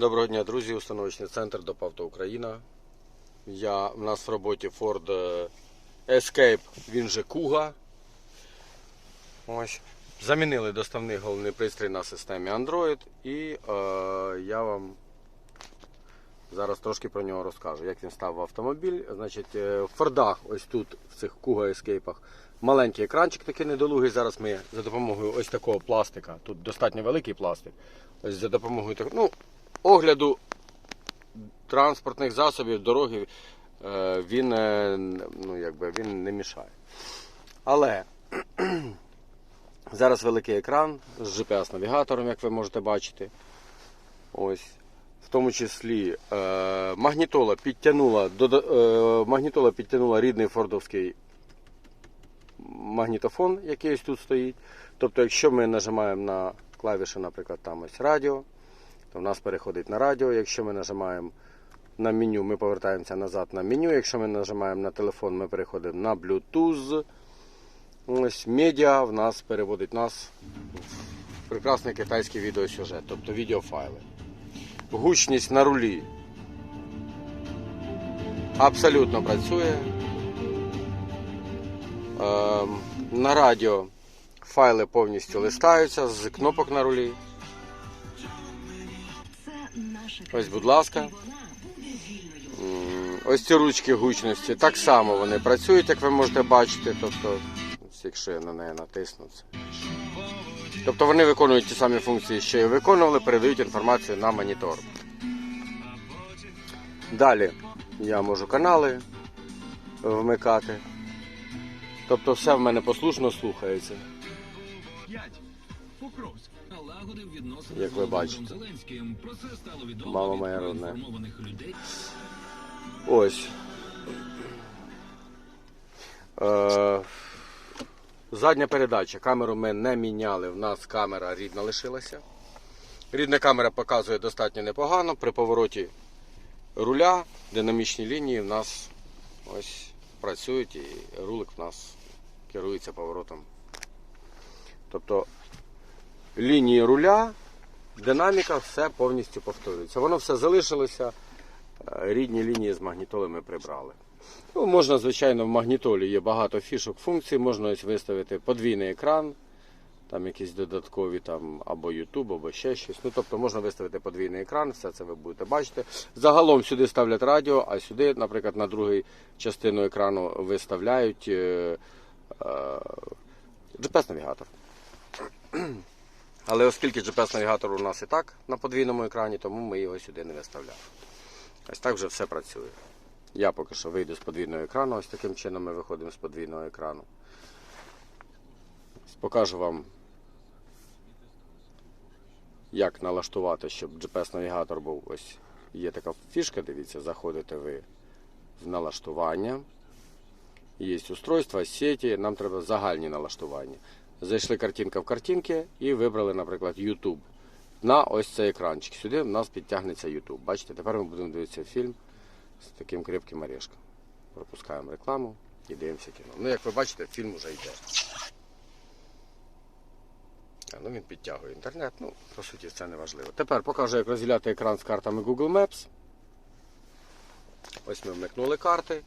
Доброго дня, друзі. Установочний центр ДОПАВТО Україна. Я, у нас в роботі Ford е, Escape, він же Kuga. Ось. Замінили доставний головний пристрій на системі Android і е, я вам зараз трошки про нього розкажу. Як він став в автомобіль. Значить, е, в Фордах, ось тут, в цих Kuga Escape, маленький екранчик такий недолугий. Зараз ми за допомогою ось такого пластика, тут достатньо великий пластик. Ось за допомогою так, ну, огляду транспортних засобів, дороги, е, він, е, ну, якби, він не мішає. Але зараз великий екран з GPS-навігатором, як ви можете бачити. Ось. В тому числі е, магнітола підтягнула, дода- е, магнітола підтягнула рідний фордовський магнітофон, який ось тут стоїть. Тобто, якщо ми нажимаємо на клавіші, наприклад, там ось радіо, то в нас переходить на радіо. Якщо ми нажимаємо на меню, ми повертаємося назад на меню. Якщо ми нажимаємо на телефон, ми переходимо на Bluetooth. Ось медіа в нас переводить нас в прекрасний китайський відеосюжет, тобто відеофайли. Гучність на рулі абсолютно працює. Ем, На радіо файли повністю листаються з кнопок на рулі. Ось, будь ласка. Ось ці ручки гучності так само вони працюють, як ви можете бачити. Тобто, якщо я на неї натисну. Тобто вони виконують ті самі функції, що і виконували, передають інформацію на монітор. Далі я можу канали вмикати. Тобто все в мене послушно слухається. 5. Покровськ. Налагодив відносини Як ви бачите. Зеленським. Про це стало відомо Мама від родна. проінформованих людей. Ось. Е, задня передача. Камеру ми не міняли. В нас камера рідна лишилася. Рідна камера показує достатньо непогано. При повороті руля динамічні лінії в нас ось працюють і рулик в нас керується поворотом. Тобто лінії руля, динаміка, все повністю повторюється. Воно все залишилося. Е, рідні лінії з магнітоли ми прибрали. Ну, можна, звичайно, в магнітолі є багато фішок, функцій. Можна ось виставити подвійний екран, там якісь додаткові там або YouTube, або ще щось. Ну, тобто можна виставити подвійний екран, все це ви будете бачити. Загалом сюди ставлять радіо, а сюди, наприклад, на другу частину екрану виставляють е, е, GPS-навігатор. Але оскільки GPS-навігатор у нас і так на подвійному екрані, тому ми його сюди не виставляли. Ось так вже все працює. Я поки що вийду з подвійного екрану, ось таким чином ми виходимо з подвійного екрану. Покажу вам, як налаштувати, щоб GPS-навігатор був. Ось є така фішка, дивіться, заходите ви в налаштування. Є устройства, сеті, нам треба загальні налаштування. Зайшли картинка в картинки і вибрали, наприклад, YouTube на ось цей екранчик. Сюди в нас підтягнеться YouTube. Бачите, тепер ми будемо дивитися фільм з таким крепким орешком. Пропускаємо рекламу і дивимося кіно. Ну, як ви бачите, фільм вже йде. А, ну, він підтягує інтернет, ну, по суті, це не важливо. Тепер покажу, як розділяти екран з картами Google Maps. Ось ми вмикнули карти.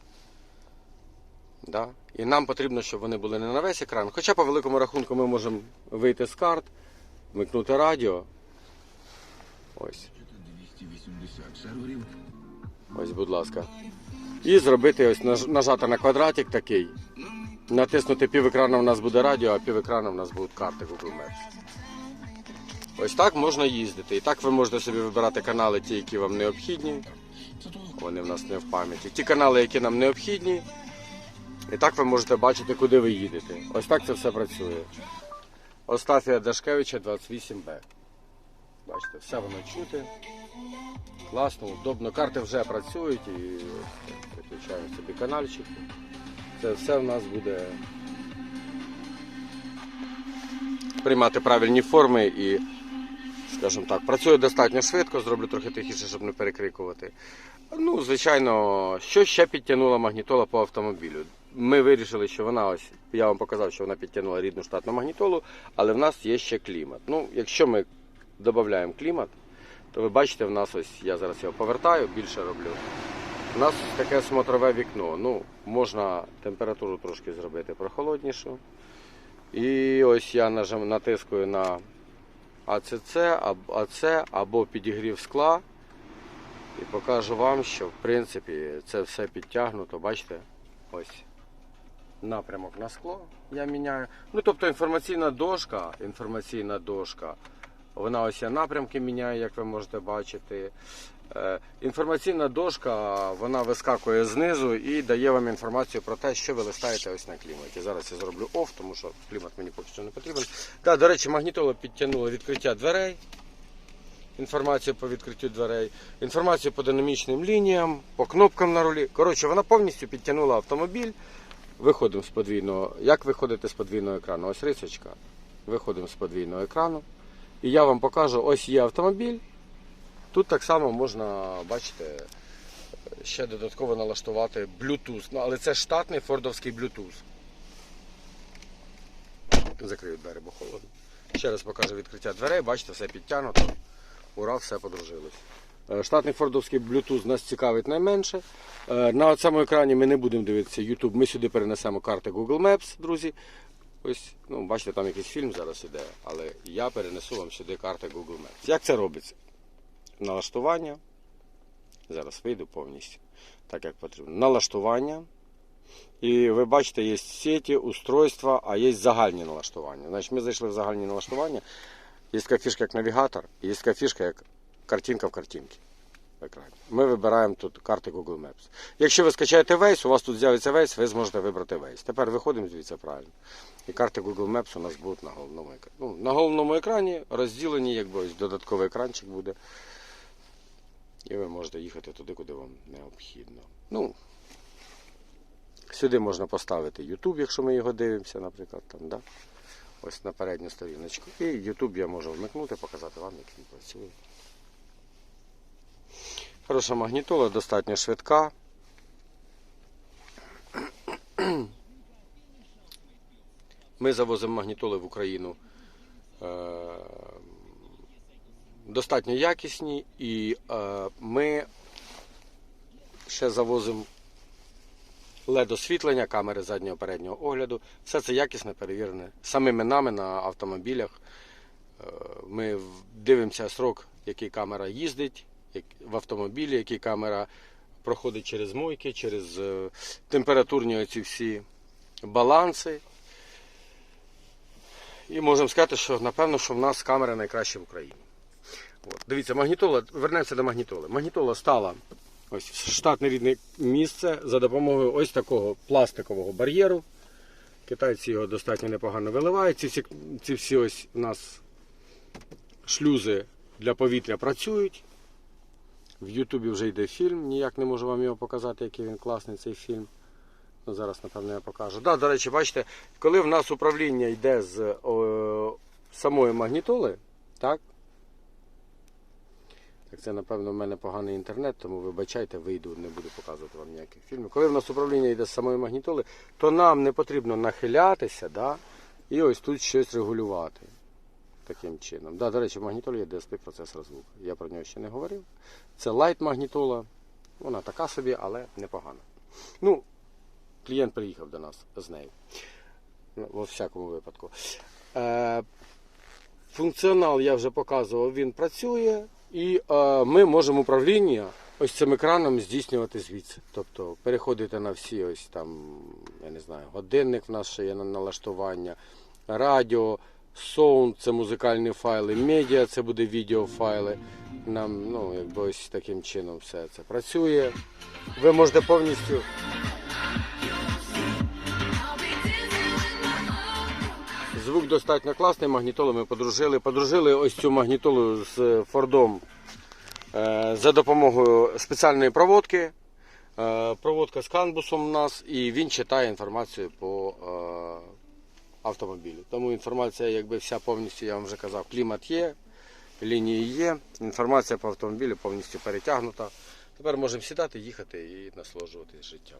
Да. І нам потрібно, щоб вони були не на весь екран. Хоча по великому рахунку ми можемо вийти з карт, вмикнути радіо. Ось. 280 серверів. Ось, будь ласка. І зробити ось наж- нажати на квадратик такий. Натиснути пів екрану у нас буде радіо, а пів екрану у нас будуть карти Google Maps. Ось так можна їздити. І так ви можете собі вибирати канали, ті, які вам необхідні. Вони в нас не в пам'яті. Ті канали, які нам необхідні. І так ви можете бачити, куди ви їдете. Ось так це все працює. Остафія Дашкевича 28Б. Бачите, все воно чути. Класно, удобно. Карти вже працюють і виключаємо собі канальчик. Це все в нас буде приймати правильні форми і, скажімо так, працює достатньо швидко, зроблю трохи тихіше, щоб не перекрикувати. Ну, звичайно, що ще підтягнула магнітола по автомобілю? Ми вирішили, що вона ось, я вам показав, що вона підтягнула рідну штатну магнітолу, але в нас є ще клімат. Ну, якщо ми додаємо клімат, то ви бачите, в нас ось я зараз його повертаю, більше роблю. У нас таке смотрове вікно. Ну, можна температуру трошки зробити прохолоднішу. І ось я натискую на АЦЦ, АЦ або підігрів скла. І покажу вам, що в принципі це все підтягнуто, бачите? Ось напрямок на скло я міняю. Ну тобто інформаційна дошка, інформаційна дошка, вона ось напрямки міняє, як ви можете бачити. Е, Інформаційна дошка вона вискакує знизу і дає вам інформацію про те, що ви листаєте ось на кліматі. Зараз я зроблю оф, тому що клімат мені поки що не потрібен. Так, до речі, магнітола підтягнула відкриття дверей. Інформацію по відкриттю дверей, інформацію по динамічним лініям, по кнопкам на рулі. Коротше, вона повністю підтягнула автомобіль. Виходимо з подвійного. Як виходити з подвійного екрану? Ось рисочка. Виходимо з подвійного екрану. І я вам покажу, ось є автомобіль. Тут так само можна, бачите, ще додатково налаштувати Bluetooth. Ну, але це штатний фордовський Bluetooth. Закрию двері, бо холодно. Ще раз покажу відкриття дверей, бачите, все підтягнуто. Ура, все подружилось. Е, Штатний фордовський Bluetooth нас цікавить найменше. Е, На цьому екрані ми не будемо дивитися YouTube. Ми сюди перенесемо карти Google Maps, друзі. Ось, ну, бачите, там якийсь фільм зараз іде, але я перенесу вам сюди карти Google Maps. Як це робиться? Налаштування. Зараз вийду повністю, так як потрібно. Налаштування. І ви бачите, є сеті, устройства, а є загальні налаштування. Значить, ми зайшли в загальні налаштування. Є така фішка як навігатор, є така фішка як картинка в картинці. Ми вибираємо тут карти Google Maps. Якщо ви скачаєте Waze, у вас тут з'явиться Waze, ви зможете вибрати Waze. Тепер виходимо звідси правильно. І карти Google Maps у нас будуть на головному екрані. Ну, на головному екрані розділені, якби ось додатковий екранчик буде. І ви можете їхати туди, куди вам необхідно. Ну, сюди можна поставити YouTube, якщо ми його дивимося, наприклад, там, да? ось на передню сторіночку. І YouTube я можу вмикнути, показати вам, як він працює. Хороша магнітола, достатньо швидка. Ми завозимо магнітоли в Україну. е, Достатньо якісні і е, ми ще завозимо LED освітлення, камери заднього переднього огляду. Все це якісне, перевірене самими нами на автомобілях. Е, Ми дивимося срок, який камера їздить в автомобілі, який камера проходить через мойки, через е, температурні оці всі баланси. І можемо сказати, що напевно, що в нас камера найкраща в Україні. От. Дивіться, магнітола, вернемося до магнітоли. Магнітола стала ось в штатне рідне місце за допомогою ось такого пластикового бар'єру. Китайці його достатньо непогано виливають. Ці всі, ці всі ось у нас шлюзи для повітря працюють. В Ютубі вже йде фільм, ніяк не можу вам його показати, який він класний цей фільм. Ну, зараз, напевно, я покажу. Да, до речі, бачите, коли в нас управління йде з о, самої магнітоли, так? Так це, напевно, в мене поганий інтернет, тому вибачайте, вийду, не буду показувати вам ніяких фільмів. Коли в нас управління йде з самої магнітоли, то нам не потрібно нахилятися да, і ось тут щось регулювати. Таким чином. Да, до речі, в магнітолі є DSP процесор звуку. Я про нього ще не говорив. Це лайт магнітола. Вона така собі, але непогана. Ну, клієнт приїхав до нас з нею. Ну, Во всякому випадку. Е, функціонал я вже показував, він працює. І е, ми можемо управління ось цим екраном здійснювати звідси. Тобто переходити на всі ось там, я не знаю, годинник в нас ще є на налаштування, радіо, соунд це музикальні файли, медіа це буде відеофайли. Нам, ну, якби ось таким чином все це працює. Ви можете повністю. Звук достатньо класний, магнітолу ми подружили. Подружили ось цю магнітолу з Фордом е, за допомогою спеціальної проводки. Е, Проводка з канбусом у нас, і він читає інформацію по автомобілю. Тому інформація, якби вся повністю, я вам вже казав, клімат є, лінії є, інформація по автомобілю повністю перетягнута. Тепер можемо сідати, їхати і насолоджуватись життям.